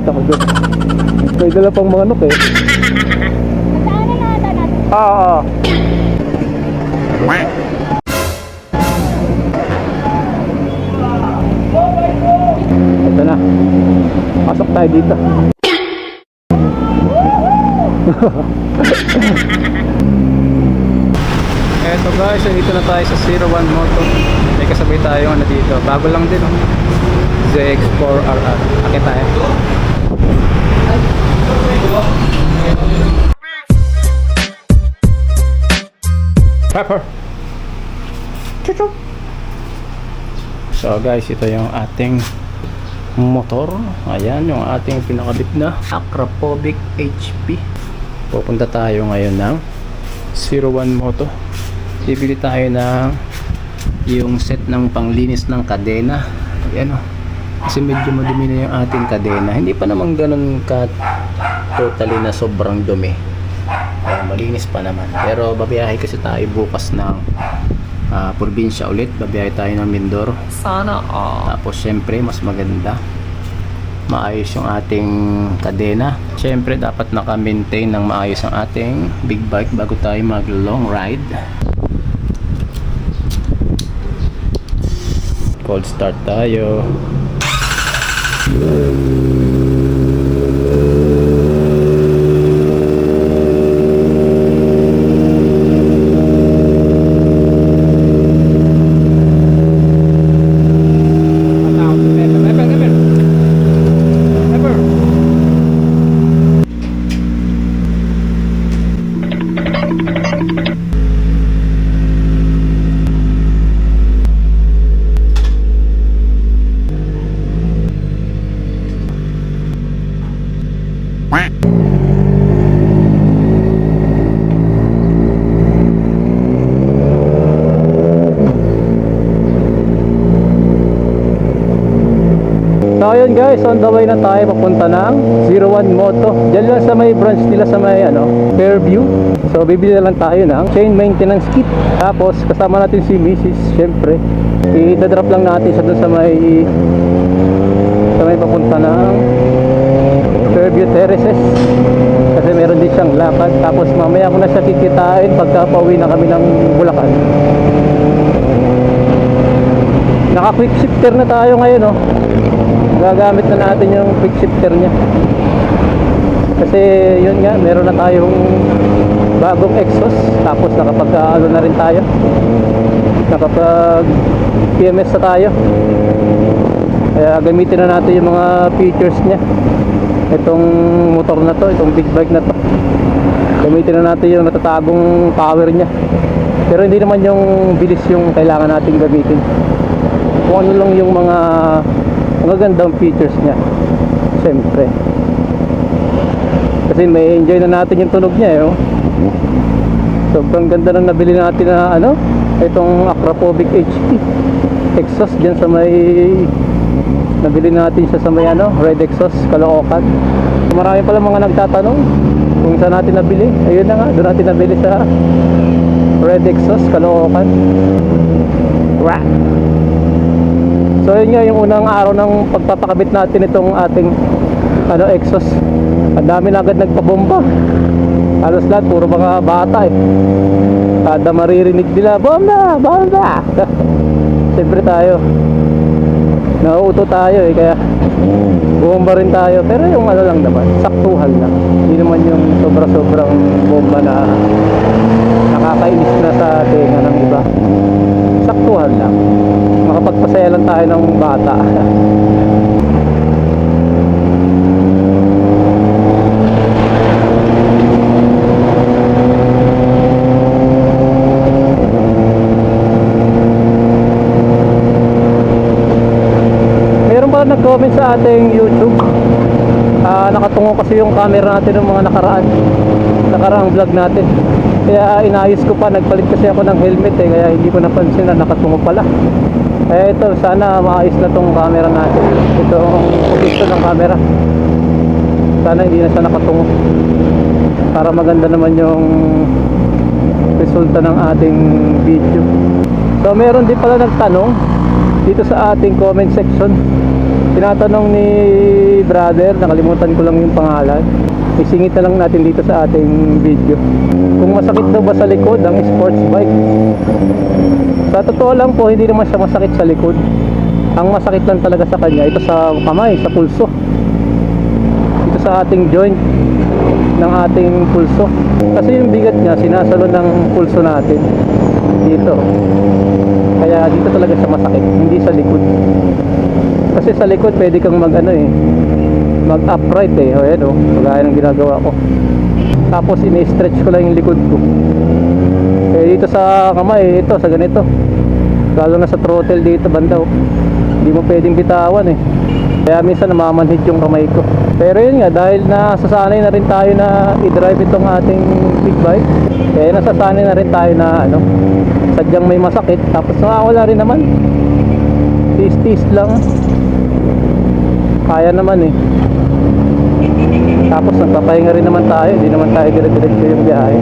nagulat ako doon. May dala pang mga nuk eh. Saan na natin natin? Ah, ah. Ito na. Pasok tayo dito. Eto guys, dito na tayo sa 01 Moto. May kasabay tayo ano dito. Bago lang din oh. ZX4RR. Akit tayo. Pepper. Chuchup. So guys, ito yung ating motor. Ayan, yung ating pinakabit na Acropovic HP. Pupunta tayo ngayon ng 01 Moto. Bibili tayo ng yung set ng panglinis ng kadena. Ayan o. Kasi medyo madumi na yung ating kadena. Hindi pa naman ganun ka totally na sobrang dumi. Ayan, malinis pa naman. Pero babiyahe kasi tayo bukas ng ah, probinsya ulit. Babiyahe tayo ng Mindoro. Sana all. Tapos syempre mas maganda maayos yung ating kadena. Syempre dapat naka-maintain ng maayos ang ating big bike bago tayo mag long ride. Cold start tayo. Thank you. Ayun guys, on the way na tayo papunta ng 01 Moto. Diyan lang sa may branch nila sa may ano, Fairview. So bibili na lang tayo ng chain maintenance kit. Tapos kasama natin si Mrs. Syempre. I-drop lang natin siya dun sa may sa may papunta ng Fairview Terraces. Kasi meron din siyang lakad. Tapos mamaya ko na siya kikitain pagka pauwi na kami ng Bulacan. Naka quick shifter na tayo ngayon oh gagamit na natin yung quick shifter niya. Kasi yun nga meron na tayong bagong exhaust. Tapos nakapag ano na rin tayo. Nakapag PMS na tayo. Kaya gamitin na natin yung mga features niya. Itong motor na to itong big bike na to. Gamitin na natin yung natatagong power niya. Pero hindi naman yung bilis yung kailangan natin gamitin. Kung ano lang yung mga magagandang features niya. Siyempre. Kasi may enjoy na natin yung tunog niya eh, oh. sobrang ganda na nabili natin na ano itong Acropovic HP exhaust dyan sa may nabili natin siya sa may ano red exhaust Caloocan. Marami pala mga nagtatanong kung saan natin nabili. Ayun na nga doon natin nabili sa red exhaust Caloocan. Wah! So yun nga yung unang araw ng pagpapakabit natin itong ating ano exhaust. Ang dami na agad nagpabomba. Halos lahat puro mga bata eh. Kada maririnig nila, bomba, bomba. Siyempre tayo. Nauuto tayo eh kaya bomba rin tayo. Pero yung ano lang naman, saktuhan lang. Hindi naman yung sobra-sobrang bomba na nakakainis na sa tenga ng iba. Saktuhan lang makapagpasaya lang tayo ng bata. Mayroon pala nag-comment sa ating youtube. Ah, nakatungo kasi yung camera natin ng mga nakaraan nakaraang vlog natin. Kaya inayos ko pa nagpalit kasi ako ng helmet eh kaya hindi ko napansin na nakatungo pala eh ito sana maayos na tong camera natin ito ang posisyon ng camera sana hindi na siya nakatungo para maganda naman yung resulta ng ating video so meron din pala nagtanong dito sa ating comment section tinatanong ni brother, nakalimutan ko lang yung pangalan. Isingit na lang natin dito sa ating video. Kung masakit daw ba sa likod ang sports bike? Sa totoo lang po, hindi naman siya masakit sa likod. Ang masakit lang talaga sa kanya, ito sa kamay, sa pulso. Ito sa ating joint ng ating pulso. Kasi yung bigat niya, sinasalo ng pulso natin. Dito. Kaya dito talaga siya masakit, hindi sa likod. Kasi sa likod pwede kang mag ano eh, mag upright eh. O yan o, kagaya ng ginagawa ko. Tapos ini-stretch ko lang yung likod ko. Eh dito sa kamay, ito sa ganito. Lalo na sa throttle dito banda oh. Hindi mo pwedeng bitawan eh. Kaya minsan namamanhid yung kamay ko. Pero yun nga, dahil nasasanay na rin tayo na i-drive itong ating big bike. Kaya nasasanay na rin tayo na ano, sadyang may masakit. Tapos nakawala rin naman. Tis-tis lang. Kaya naman eh. Tapos nagpapahinga rin naman tayo. Hindi naman tayo dire-diretso yung biyahe.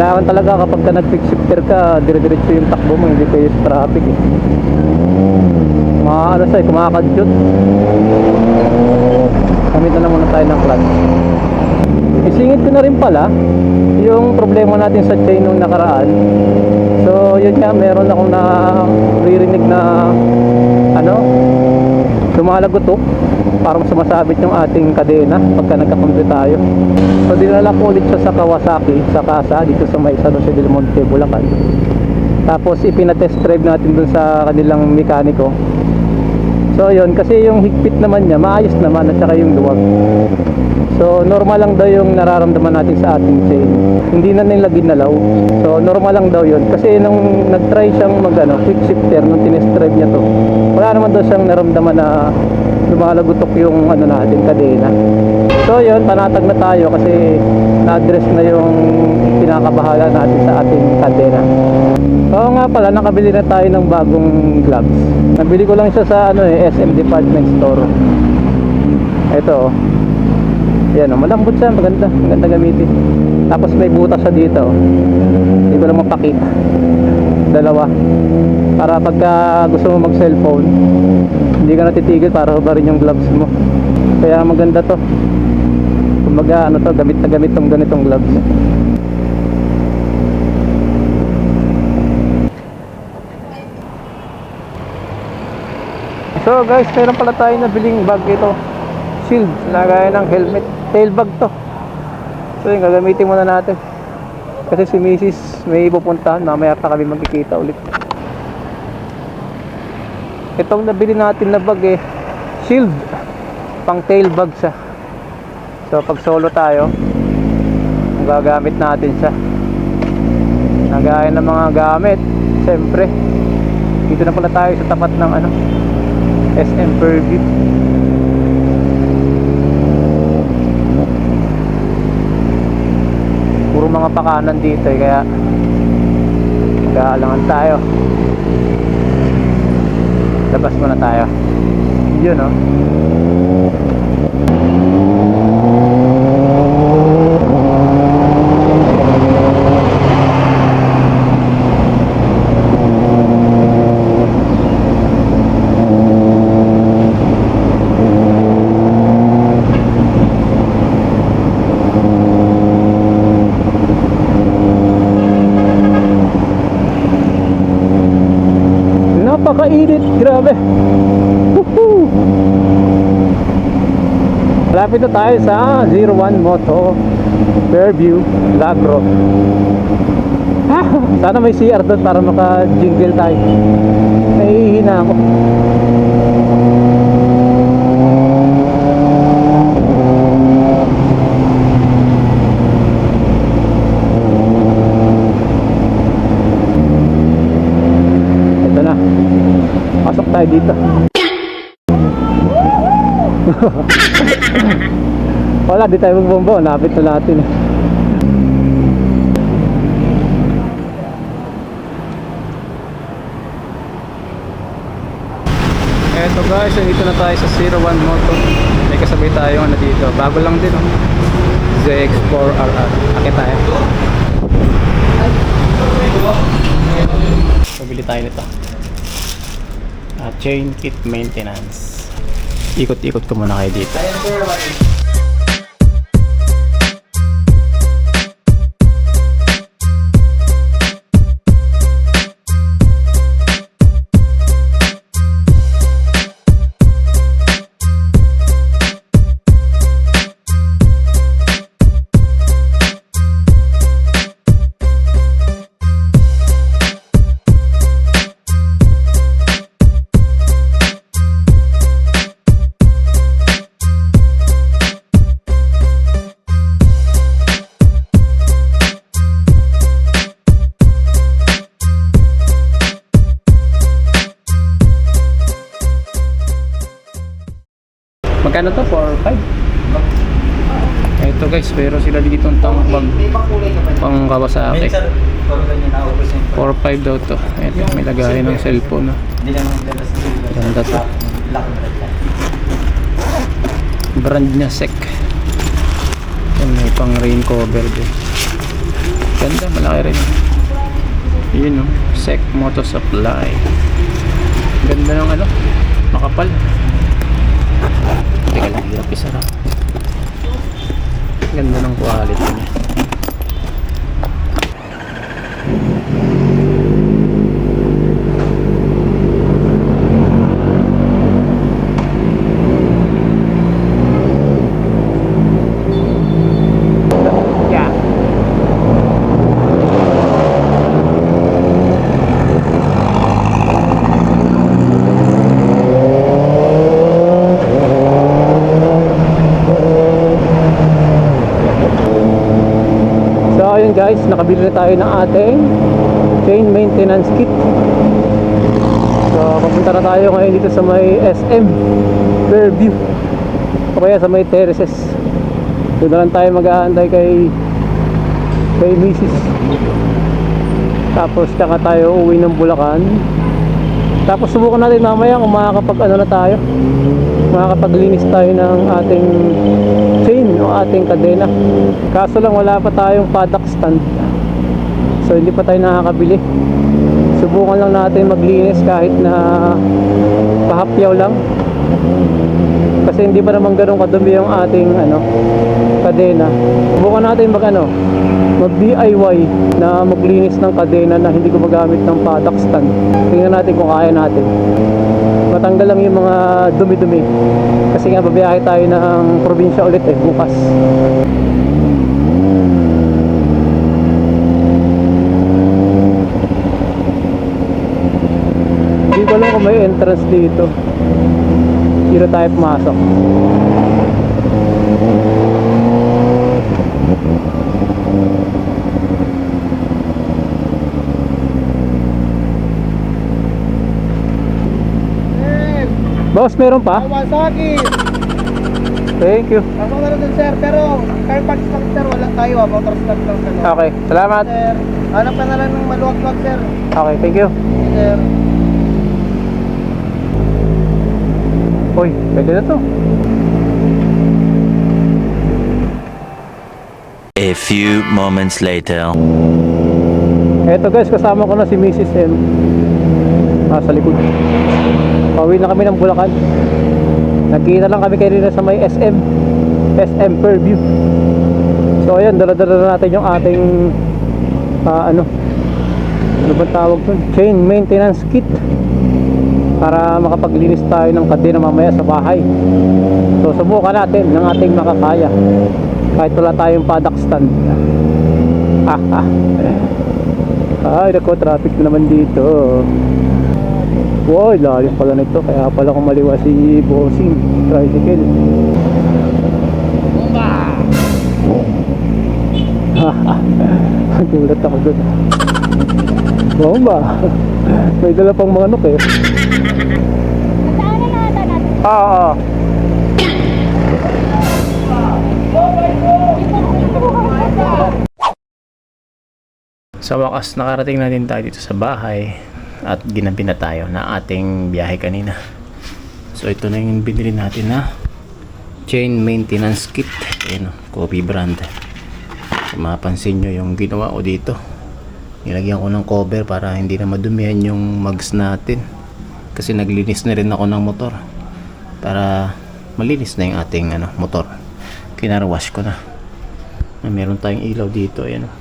Kailangan talaga kapag ka nag-fix shifter ka, dire-diretso yung takbo mo, hindi kayo sa traffic eh. Mga ano sa'yo, kumakadyot. Gamit na muna tayo ng clutch. Isingit ko na rin pala yung problema natin sa chain nung nakaraan. So, yun nga, meron akong na ririnig na ano, lumalagotok para sumasabit yung ating kadena pagka nagkakampi tayo. So, dinala ko ulit siya sa Kawasaki, sa Kasa, dito sa may San Jose del Monte, Bulacan. Tapos, ipinatest drive natin dun sa kanilang mekaniko. So, yun, kasi yung higpit naman niya, maayos naman at saka yung luwag. So, normal lang daw yung nararamdaman natin sa ating chain. Hindi na nila ginalaw. So, normal lang daw yun. Kasi nung nag-try siyang mag, ano, quick shifter, nung tinest drive niya to, wala naman daw siyang naramdaman na lumalagutok yung ano natin, kadena. So, yun, panatag na tayo kasi na-address na yung pinakabahala natin sa ating kadena. Oo nga pala, nakabili na tayo ng bagong gloves. Nabili ko lang siya sa ano eh, SM Department Store. Ito oh. Yan oh, malambot siya, maganda, maganda gamitin. Tapos may butas siya dito. oh. Hindi ko lang mapakita. Dalawa. Para pagka gusto mo mag-cellphone, hindi ka natitigil para hubarin yung gloves mo. Kaya maganda to. Kumbaga ano to, gamit na gamit tong ganitong gloves. So guys, meron pala tayo nabiling bag ito. Shield, lagay ng helmet. Tail bag to. So yun, gagamitin muna natin. Kasi si Mrs. may pupuntahan. Mamaya pa kami magkikita ulit. Itong nabili natin na bag eh, shield. Pang tail bag siya. So pag solo tayo, gagamit natin siya. Nagaya ng mga gamit. Siyempre, dito na pala tayo sa tapat ng ano, SM Purview. Puro mga pakanan dito eh, kaya mag-aalangan tayo. Labas muna tayo. Yun oh. Malapit na tayo sa 01 Moto Fairview Lagro. Ah, sana may CR doon para maka-jingle tayo. Nahihina ako. Ito na. Pasok tayo dito. Wala, di tayo magbombo. Napit na natin. Eto guys, dito na tayo sa 01 Moto. May kasabay tayo ano dito. Bago lang din oh. ZX4RR. Akit tayo. Pabili tayo nito. At chain kit maintenance. Ikot-ikot ko muna kayo dito. Pang Kawasaki. Minsan, pag ganyan naubos yung 4 5 daw to. Ito, may lagayan ng cellphone. No? Hindi naman ganda sa to. Brand niya SEC. Yan, may pang rain cover din. Ganda, malaki rin. Yun no, SEC Moto Supply. Ganda ng ano, makapal. Teka lang, hirap isara. Ganda ng quality niya. Yeah. So ayun guys, nakabili na tayo ng ating chain maintenance kit. So papunta na tayo ngayon dito sa may SM Fairview. O kaya sa may terraces. Doon lang tayo mag-aantay kay kay Mrs. Tapos tsaka tayo uwi ng Bulacan. Tapos subukan natin mamaya kung makakapag ano na tayo. Makakapaglinis tayo ng ating chain o ating kadena. Kaso lang wala pa tayong paddock stand. So hindi pa tayo nakakabili. Subukan lang natin maglinis kahit na pahapyaw lang. Kasi hindi pa naman ganun kadumi yung ating ano kadena. Subukan natin mag ano, mag DIY na maglinis ng kadena na hindi gumagamit ng paddock stand. Tingnan natin kung kaya natin. Matanggal lang yung mga dumi-dumi. Kasi nga babiyahe tayo ng probinsya ulit eh bukas. Hindi ko alam kung may entrance dito. Dito tayo pumasok. Boss, meron pa? Kawasaki! Thank you. Ako na rin sir, pero car parts lang sir, wala tayo ah, motor stock lang sir. Okay, salamat. Sir, hanap ka na lang ng maluwag-luwag sir. Okay, thank you. Sir, Uy, pwede na to. A few moments later. Eto guys, kasama ko na si Mrs. M. Ah, sa likod. Pauwi na kami ng Bulacan. Nagkita lang kami kanina sa may SM. SM Fairview. So ayan, dala-dala na natin yung ating ah, ano ano ba tawag dun? Chain maintenance kit para makapaglinis tayo ng kadena mamaya sa bahay. So subukan natin ng ating makakaya. Kahit wala tayong paddock stand. Ah, ah. Ay, nako, traffic na naman dito. Wow, lalim pala nito. Kaya pala kumaliwa si Bossing Tricycle. Bomba! Nagulat ako dun. Bomba! May dala pang mga nuk eh. Saan na nakata natin? Oo, oo. Sa wakas, nakarating na din tayo dito sa bahay at ginabi na tayo na ating biyahe kanina. So ito na yung binili natin na chain maintenance kit. Ayan o, Kobe brand. Kung mapansin nyo yung ginawa ko dito. Nilagyan ko ng cover para hindi na madumihan yung mugs natin. kasi naglinis na rin ako ng motor para malinis na yung ating ano, motor. Kinarwash ko na. May meron tayong ilaw dito ayan oh.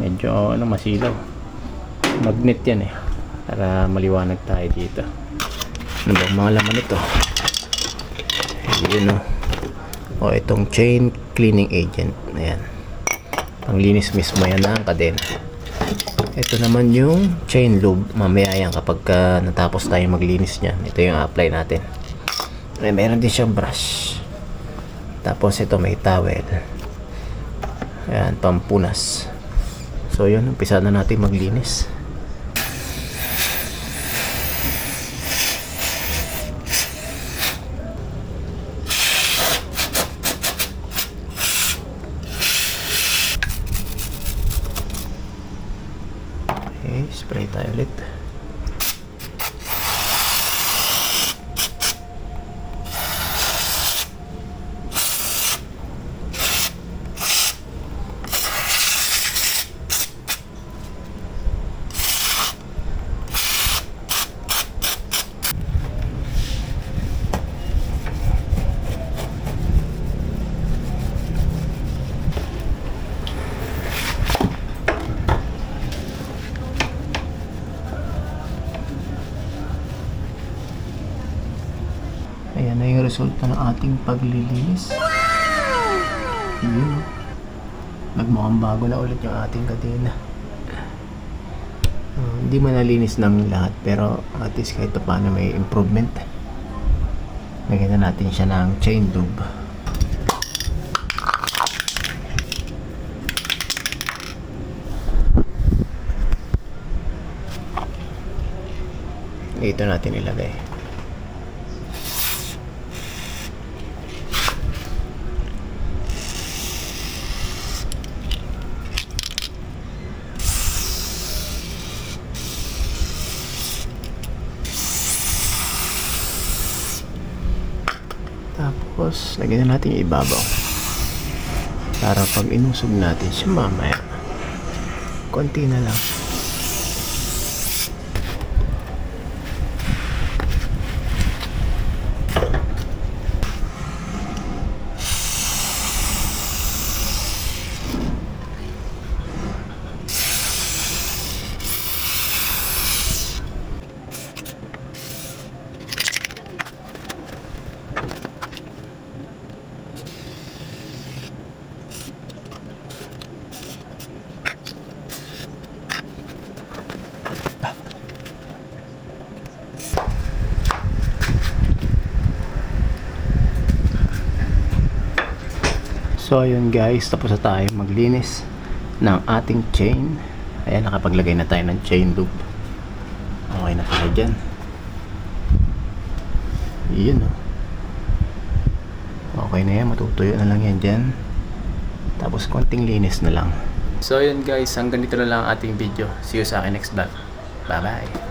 medyo ano masilaw. Magnet yan eh para maliwanag tayo dito. Ano ba ang mga laman ito yun oh. o itong chain cleaning agent. Ayan. Panglinis mismo yan ng kadena. Ito naman yung chain lube. Mamaya yan kapag ka natapos tayo maglinis niyan ito yung apply natin eh, meron din siyang brush. Tapos ito may towel. Ayan pampunas. So yun umpisa na natin maglinis. Okay, spray tayo ulit. Ayan na yung resulta ng ating paglilinis. Yun. Nagmukhang bago na ulit yung ating kadena. Uh, hindi man nalinis ng lahat pero at least kahit pa paano may improvement. Lagyan na natin siya ng chain lube. Dito natin ilagay. Tapos, lagyan na natin yung ibabaw. Para pag inusog natin siya mamaya, konti na lang. So ayun guys, tapos na tayo maglinis ng ating chain. Ayan, nakapaglagay na tayo ng chain loop. Okay na tayo dyan. Yun oh. Okay na yan, matutuyo na lang yan dyan. Tapos konting linis na lang. So yun guys, hanggang dito na lang ang ating video. See you sa akin next vlog. Bye bye.